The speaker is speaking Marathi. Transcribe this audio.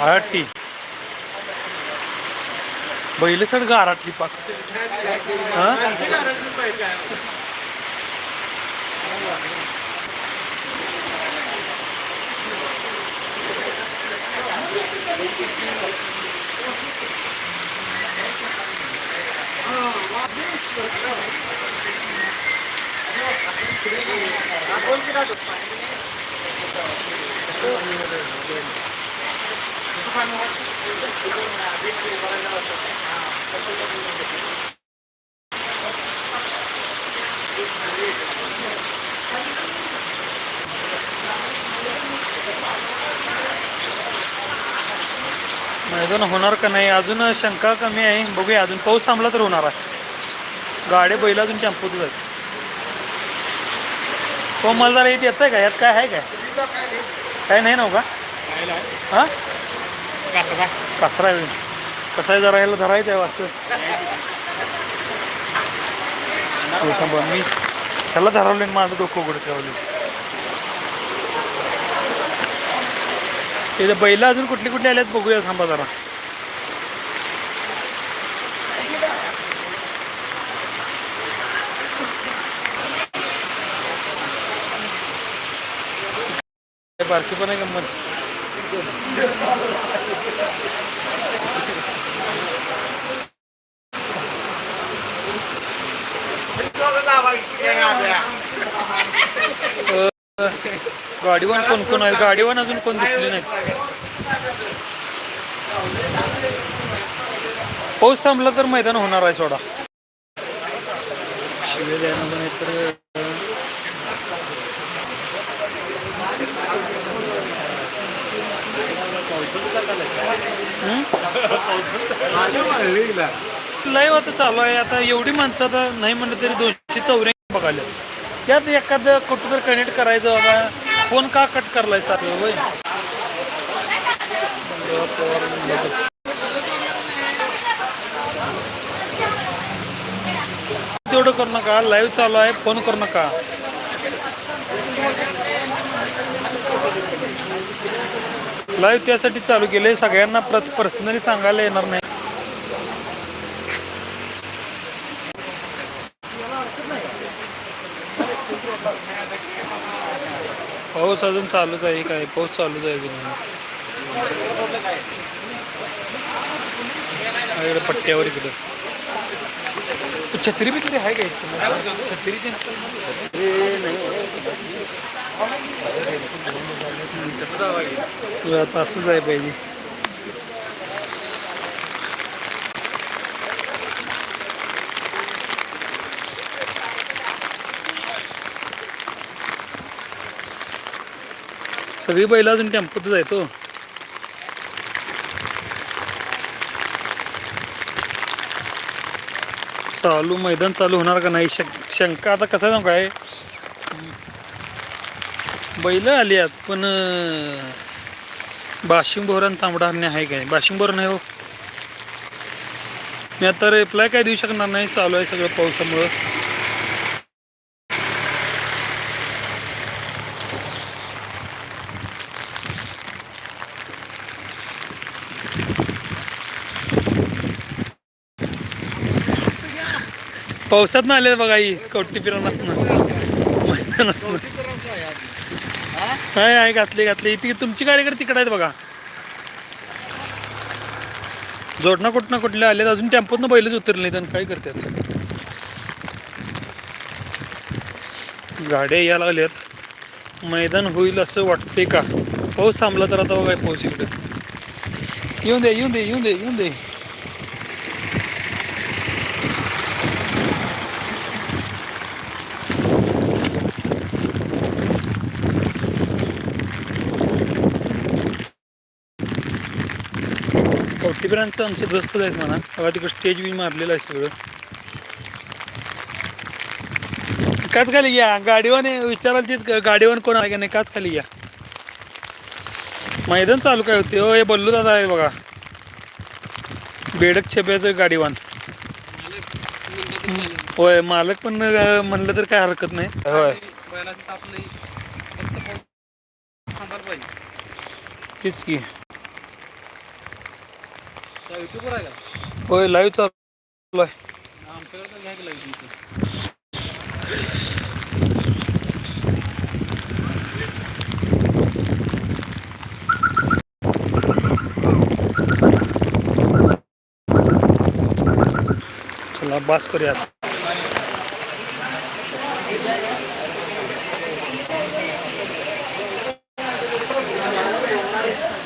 आरटी. बैल सड गारातली पाक. हा मैदान होणार का नाही? अजून शंका कमी आहे. बघूया. अजून पाऊस थांबला तर होणार आहे. गाड्या बैल अजून टेम्पोत तो मला जरा येत येत आहे का? यात काय आहे काय? काय नाही. नव्ह का? हा? कचरा आहे कसा आहे जरा याला धरायचं आहे वाचत थांबा मी त्याला धरवले माझं डोकं उघड ठेवले इथं बैल अजून कुठली कुठली आल्यात बघूया थांबा जरा. बारकी पण आहे गंमत. गाडीवर कोण कोण आहे? गाडीवर अजून कोण दिसले नाही पाऊस थांबला तर मैदान होणार आहे सोडा. शिवेल तर लय आता चालू आहे. आता एवढी माणसं आता नाही म्हणलं तरी दोनशे चौऱ्याऐंशी बघायला. त्यात एखादं कुठं तर कनेक्ट करायचं बाबा. फोन का कट करलाय सर वय तेवढं करू नका. लाईव्ह चालू आहे. फोन करू नका. लाईव्ह त्यासाठी चालू केले सगळ्यांना पर्सनली सांगायला येणार नाही. पाऊस अजून चालूच आहे. काय पाऊस चालूच आहे अजून. इकडे पट्ट्यावर इकडं. छत्री बित्री आहे काय छत्री आता असंच आहे पाहिजे. सगळी बैल अजून टेम्पोतच आहे तो चालू मैदान चालू होणार का नाही? शंका आता कसं सांगू काय? बैल आली आहेत पण बाशिंग बोरण तांबडा हरणे आहे काय? बाशिंग बोरण आहे हो. मी आता रिप्लाय काय देऊ शकणार नाही चालू आहे सगळं पावसामुळं. पावसात ना आले बघा ही कवटी फिरण असणं मैदान असणं काय आहे घातली घातली. ती तुमची कार्यकर्ते तिकडे आहेत बघा. जोडणं कुठना कुठले आले अजून टेम्पोतनं बैलच उतरले नाही काय करतात? गाड्या यायला लागल्यात. मैदान होईल असं वाटते का? पाऊस थांबला तर आता बघा पाऊस इकडे. येऊन दे येऊन दे येऊन दे येऊन दे. कवटीबिरांचं आमचे ग्रस्त आहेत म्हणा. बघा तिकडे स्टेज बी मारलेलं आहे सगळं. काच खाली या गाडीवर विचाराल ती गाडीवर कोण आहे का नाही काच खाली या मैदान चालू काय होते हो हे बल्लू दादा आहे बघा. बेडक छेप्याचं गाडीवान. होय मालक पण म्हणलं तर काय हरकत नाही. होय. तीच की. युट्यूबवर आहे का? होय लाईव्ह चालू आहे. आमच्याकडे तर घ्या की लाईव्ह तुमचं. चला बास करूया